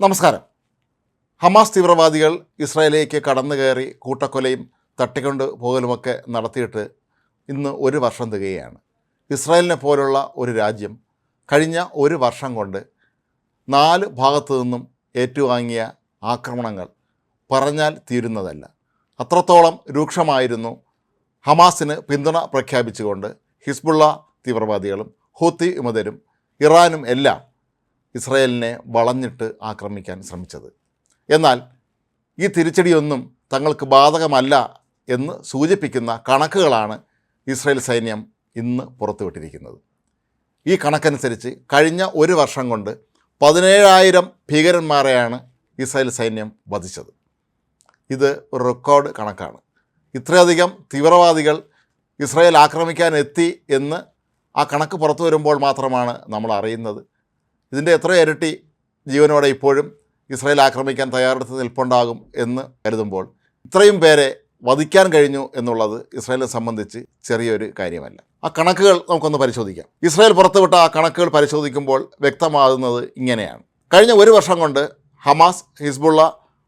നമസ്കാരം. ഹമാസ് തീവ്രവാദികൾ ഇസ്രായേലിലേക്ക് കടന്നു കയറി കൂട്ടക്കൊലയും തട്ടിക്കൊണ്ട് പോകലുമൊക്കെ നടത്തിയിട്ട് ഇന്ന് ഒരു വർഷം തികയാണ് ഇസ്രായേലിനെ പോലുള്ള ഒരു രാജ്യം കഴിഞ്ഞ ഒരു വർഷം കൊണ്ട് നാല് ഭാഗത്തു നിന്നും ഏറ്റുവാങ്ങിയ ആക്രമണങ്ങൾ പറഞ്ഞാൽ തീരുന്നതല്ല. അത്രത്തോളം രൂക്ഷമായിരുന്നു ഹമാസിന് പിന്തുണ പ്രഖ്യാപിച്ചുകൊണ്ട് ഹിസ്ബുള്ള തീവ്രവാദികളും ഹൂത്തി വിമതരും ഇറാനും എല്ലാം ഇസ്രയേലിനെ വളഞ്ഞിട്ട് ആക്രമിക്കാൻ ശ്രമിച്ചത്. എന്നാൽ ഈ തിരിച്ചടിയൊന്നും തങ്ങൾക്ക് ബാധകമല്ല എന്ന് സൂചിപ്പിക്കുന്ന കണക്കുകളാണ് ഇസ്രയേൽ സൈന്യം ഇന്ന് പുറത്തുവിട്ടിരിക്കുന്നത്. ഈ കണക്കനുസരിച്ച് കഴിഞ്ഞ ഒരു വർഷം കൊണ്ട് പതിനേഴായിരം ഭീകരന്മാരെയാണ് ഇസ്രായേൽ സൈന്യം വധിച്ചത്. ഇത് ഒരു റെക്കോർഡ് കണക്കാണ്. ഇത്രയധികം തീവ്രവാദികൾ ഇസ്രായേൽ ആക്രമിക്കാൻ എത്തി എന്ന് ആ കണക്ക് പുറത്തു വരുമ്പോൾ മാത്രമാണ് നമ്മൾ അറിയുന്നത്. ഇതിന്റെ എത്ര ഇരട്ടി ജീവനോടെ ഇപ്പോഴും ഇസ്രായേൽ ആക്രമിക്കാൻ തയ്യാറെടുത്ത് നിൽപ്പുണ്ടാകും എന്ന് കരുതുമ്പോൾ ഇത്രയും പേരെ വധിക്കാൻ കഴിഞ്ഞു എന്നുള്ളത് ഇസ്രായേലിനെ സംബന്ധിച്ച് ചെറിയൊരു കാര്യമല്ല. ആ കണക്കുകൾ നമുക്കൊന്ന് പരിശോധിക്കാം. ഇസ്രായേൽ പുറത്തുവിട്ട ആ കണക്കുകൾ പരിശോധിക്കുമ്പോൾ വ്യക്തമാകുന്നത് ഇങ്ങനെയാണ്. കഴിഞ്ഞ ഒരു വർഷം കൊണ്ട് ഹമാസ് ഹിസ്ബുള്ള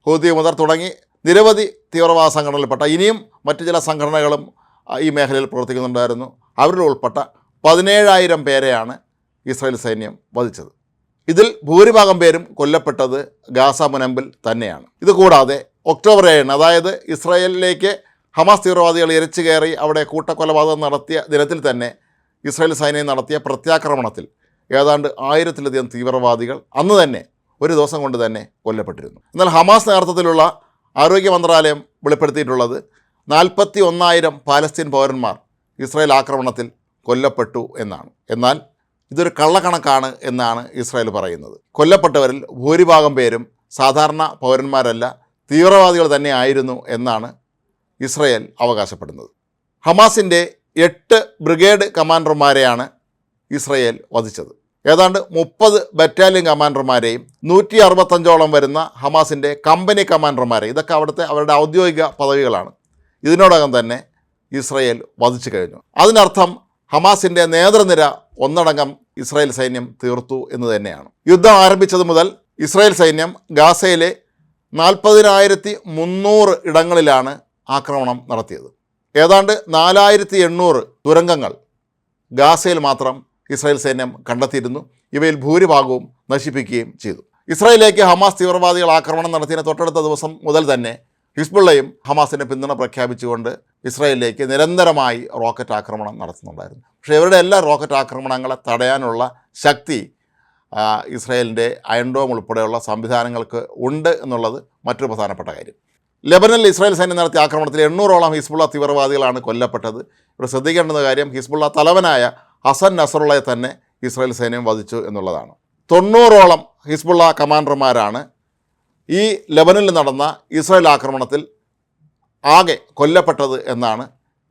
ഹൂതി മുതർ തുടങ്ങി നിരവധി തീവ്രവാദ സംഘടനകളിൽപ്പെട്ട ഇനിയും മറ്റു ചില സംഘടനകളും ഈ മേഖലയിൽ പ്രവർത്തിക്കുന്നുണ്ടായിരുന്നു. അവരിൽ ഉൾപ്പെട്ട പതിനേഴായിരം പേരെയാണ് ഇസ്രായേൽ സൈന്യം വധിച്ചത്. ഇതിൽ ഭൂരിഭാഗം പേരും കൊല്ലപ്പെട്ടത് ഗാസ മുനമ്പിൽ തന്നെയാണ്. ഇതുകൂടാതെ ഒക്ടോബർ ഏഴിന് അതായത് ഇസ്രായേലിലേക്ക് ഹമാസ് തീവ്രവാദികൾ ഇരച്ചു കയറി അവിടെ കൂട്ടക്കൊലപാതകം നടത്തിയ ദിനത്തിൽ തന്നെ ഇസ്രായേൽ സൈന്യം നടത്തിയ പ്രത്യാക്രമണത്തിൽ ഏതാണ്ട് ആയിരത്തിലധികം തീവ്രവാദികൾ അന്ന് തന്നെ ഒരു ദിവസം കൊണ്ട് തന്നെ കൊല്ലപ്പെട്ടിരുന്നു. എന്നാൽ ഹമാസ് നേതൃത്വത്തിലുള്ള ആരോഗ്യ മന്ത്രാലയം വെളിപ്പെടുത്തിയിട്ടുള്ളത് നാൽപ്പത്തി ഒന്നായിരം പാലസ്തീൻ പൗരന്മാർ ഇസ്രായേൽ ആക്രമണത്തിൽ കൊല്ലപ്പെട്ടു എന്നാണ്. എന്നാൽ ഇതൊരു കള്ളക്കണക്കാണ് എന്നാണ് ഇസ്രായേൽ പറയുന്നത്. കൊല്ലപ്പെട്ടവരിൽ ഭൂരിഭാഗം പേരും സാധാരണ പൗരന്മാരല്ല തീവ്രവാദികൾ തന്നെ ആയിരുന്നു എന്നാണ് ഇസ്രായേൽ അവകാശപ്പെടുന്നത്. ഹമാസിന്റെ എട്ട് ബ്രിഗേഡ് കമാൻഡർമാരെയാണ് ഇസ്രായേൽ വധിച്ചത്. ഏതാണ്ട് മുപ്പത് ബറ്റാലിയൻ കമാൻഡർമാരെയും നൂറ്റി അറുപത്തഞ്ചോളം വരുന്ന ഹമാസിന്റെ കമ്പനി കമാൻഡർമാരെ ഇതൊക്കെ അവിടുത്തെ അവരുടെ ഔദ്യോഗിക പദവികളാണ്. ഇതിനോടകം തന്നെ ഇസ്രയേൽ വധിച്ചു കഴിഞ്ഞു. അതിനർത്ഥം ഹമാസിന്റെ നേതൃനിര ഒന്നടങ്കം ഇസ്രായേൽ സൈന്യം തീർത്തു എന്ന് തന്നെയാണ്. യുദ്ധം ആരംഭിച്ചത് മുതൽ ഇസ്രായേൽ സൈന്യം ഗാസയിലെ നാൽപ്പതിനായിരത്തി മുന്നൂറ് ഇടങ്ങളിലാണ് ആക്രമണം നടത്തിയത്. ഏതാണ്ട് നാലായിരത്തി എണ്ണൂറ് തുരങ്കങ്ങൾ ഗാസയിൽ മാത്രം ഇസ്രായേൽ സൈന്യം കണ്ടെത്തിയിരുന്നു. ഇവയിൽ ഭൂരിഭാഗവും നശിപ്പിക്കുകയും ചെയ്തു. ഇസ്രായേലിലേക്ക് ഹമാസ് തീവ്രവാദികൾ ആക്രമണം നടത്തിയതിന് തൊട്ടടുത്ത ദിവസം മുതൽ തന്നെ ഹിസ്ബുള്ളയും ഹമാസിന്റെ പിന്തുണ പ്രഖ്യാപിച്ചുകൊണ്ട് ഇസ്രായേലിലേക്ക് നിരന്തരമായി റോക്കറ്റ് ആക്രമണം നടത്തുന്നുണ്ടായിരുന്നു. പക്ഷേ ഇവരുടെ എല്ലാ റോക്കറ്റ് ആക്രമണങ്ങളെ തടയാനുള്ള ശക്തി ഇസ്രയേലിന്റെ അയൺഡോം ഉൾപ്പെടെയുള്ള സംവിധാനങ്ങൾക്ക് ഉണ്ട് എന്നുള്ളത് മറ്റൊരു പ്രധാനപ്പെട്ട കാര്യം. ലെബനനിൽ ഇസ്രായേൽ സൈന്യം നടത്തിയ ആക്രമണത്തിൽ എണ്ണൂറോളം ഹിസ്ബുള്ള തീവ്രവാദികളാണ് കൊല്ലപ്പെട്ടത്. ഇവിടെ ശ്രദ്ധിക്കേണ്ടുന്ന കാര്യം ഹിസ്ബുള്ള തലവനായ ഹസൻ നസറുള്ളയെ തന്നെ ഇസ്രായേൽ സൈന്യം വധിച്ചു എന്നുള്ളതാണ്. തൊണ്ണൂറോളം ഹിസ്ബുള്ള കമാൻഡർമാരാണ് ഈ ലെബനനിൽ നടന്ന ഇസ്രായേൽ ആക്രമണത്തിൽ ആകെ കൊല്ലപ്പെട്ടത് എന്നാണ്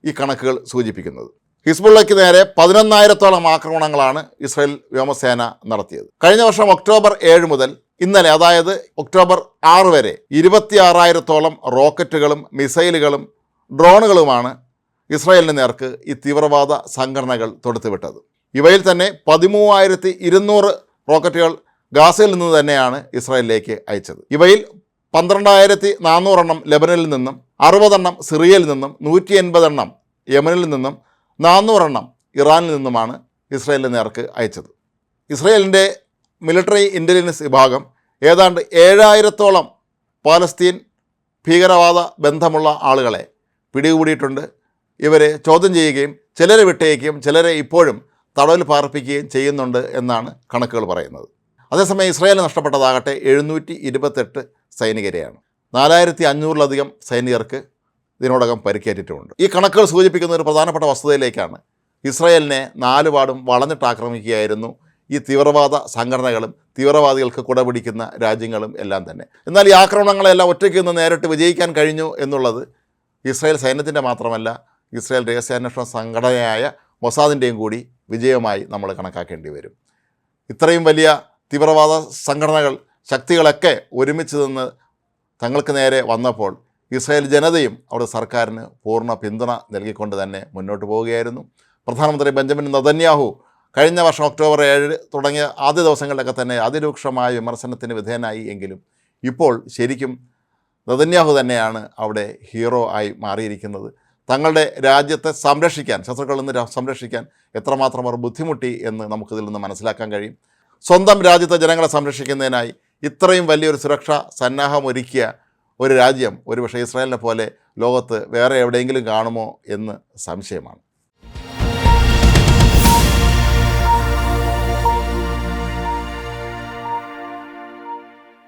ഈ കണക്കുകൾ സൂചിപ്പിക്കുന്നത്. ഹിസ്ബുള്ളയ്ക്ക് നേരെ പതിനൊന്നായിരത്തോളം ആക്രമണങ്ങളാണ് ഇസ്രായേൽ വ്യോമസേന നടത്തിയത്. കഴിഞ്ഞ വർഷം ഒക്ടോബർ ഏഴ് മുതൽ ഇന്നലെ അതായത് ഒക്ടോബർ ആറ് വരെ ഇരുപത്തിയാറായിരത്തോളം റോക്കറ്റുകളും മിസൈലുകളും ഡ്രോണുകളുമാണ് ഇസ്രായേലിന് നേർക്ക് ഈ തീവ്രവാദ സംഘടനകൾ തൊടുത്തുവിട്ടത്. ഇവയിൽ തന്നെ പതിമൂവായിരത്തി ഇരുന്നൂറ് റോക്കറ്റുകൾ ഗാസയിൽ നിന്ന് തന്നെയാണ് ഇസ്രായേലിലേക്ക് അയച്ചത്. ഇവയിൽ പന്ത്രണ്ടായിരത്തി നാനൂറെണ്ണം ലെബനനിൽ നിന്നും അറുപതെണ്ണം സിറിയയിൽ നിന്നും നൂറ്റി എൺപതെണ്ണം യമനിൽ നിന്നും നാനൂറെണ്ണം ഇറാനിൽ നിന്നുമാണ് ഇസ്രയേലിന്റെ നേർക്ക് അയച്ചത്. ഇസ്രയേലിന്റെ മിലിറ്ററി ഇന്റലിജൻസ് വിഭാഗം ഏതാണ്ട് ഏഴായിരത്തോളം പാലസ്തീൻ ഭീകരവാദ ബന്ധമുള്ള ആളുകളെ പിടികൂടിയിട്ടുണ്ട്. ഇവരെ ചോദ്യം ചെയ്യുകയും ചിലരെ വിട്ടയക്കുകയും ചിലരെ ഇപ്പോഴും തടവിൽ പാർപ്പിക്കുകയും ചെയ്യുന്നുണ്ട് എന്നാണ് കണക്കുകൾ പറയുന്നത്. അതേസമയം ഇസ്രായേൽ നഷ്ടപ്പെട്ടതാകട്ടെ എഴുന്നൂറ്റി ഇരുപത്തെട്ട് സൈനികരെയാണ്. നാലായിരത്തി അഞ്ഞൂറിലധികം സൈനികർക്ക് ഇതിനോടകം പരിക്കേറ്റിട്ടുമുണ്ട്. ഈ കണക്കുകൾ സൂചിപ്പിക്കുന്ന ഒരു പ്രധാനപ്പെട്ട വസ്തുതയിലേക്കാണ് ഇസ്രായേലിനെ നാലുപാടും വളഞ്ഞിട്ട് ആക്രമിക്കുകയായിരുന്നു ഈ തീവ്രവാദ സംഘടനകളും തീവ്രവാദികൾക്ക് കുടപിടിക്കുന്ന രാജ്യങ്ങളും എല്ലാം തന്നെ. എന്നാൽ ഈ ആക്രമണങ്ങളെല്ലാം ഒറ്റയ്ക്ക് നിന്ന് നേരിട്ട് വിജയിക്കാൻ കഴിഞ്ഞു എന്നുള്ളത് ഇസ്രായേൽ സൈന്യത്തിന്റെ മാത്രമല്ല ഇസ്രായേൽ രഹസ്യാന്വേഷണ സംഘടനയായ മൊസാദിന്റെയും കൂടി വിജയമായി നമ്മൾ കണക്കാക്കേണ്ടി വരും. ഇത്രയും വലിയ തീവ്രവാദ സംഘടനകൾ ശക്തികളൊക്കെ ഒരുമിച്ച് നിന്ന് തങ്ങൾക്ക് നേരെ വന്നപ്പോൾ ഇസ്രായേൽ ജനതയും അവിടെ സർക്കാരിന് പൂർണ പിന്തുണ നൽകിക്കൊണ്ട് തന്നെ മുന്നോട്ട് പോവുകയായിരുന്നു. പ്രധാനമന്ത്രി ബെഞ്ചമിൻ നദന്യാഹു കഴിഞ്ഞ വർഷം ഒക്ടോബർ ഏഴ് തുടങ്ങിയ ആദ്യ ദിവസങ്ങളിലൊക്കെ തന്നെ അതിരൂക്ഷമായ വിമർശനത്തിന് വിധേയനായി എങ്കിലും ഇപ്പോൾ ശരിക്കും നദന്യാഹു തന്നെയാണ് അവിടെ ഹീറോ ആയി മാറിയിരിക്കുന്നത്. തങ്ങളുടെ രാജ്യത്തെ സംരക്ഷിക്കാൻ ശത്രുക്കളിൽ നിന്ന് സംരക്ഷിക്കാൻ എത്രമാത്രം അവർ ബുദ്ധിമുട്ടി എന്ന് നമുക്കിതിൽ നിന്ന് മനസ്സിലാക്കാൻ കഴിയും. സ്വന്തം രാജ്യത്തെ ജനങ്ങളെ സംരക്ഷിക്കുന്നതിനായി ഇത്രയും വലിയൊരു സുരക്ഷാ സന്നാഹം ഒരുക്കിയ ഒരു രാജ്യം ഒരുപക്ഷെ ഇസ്രായേലിനെ പോലെ ലോകത്ത് വേറെ എവിടെയെങ്കിലും കാണുമോ എന്ന് സംശയമാണ്.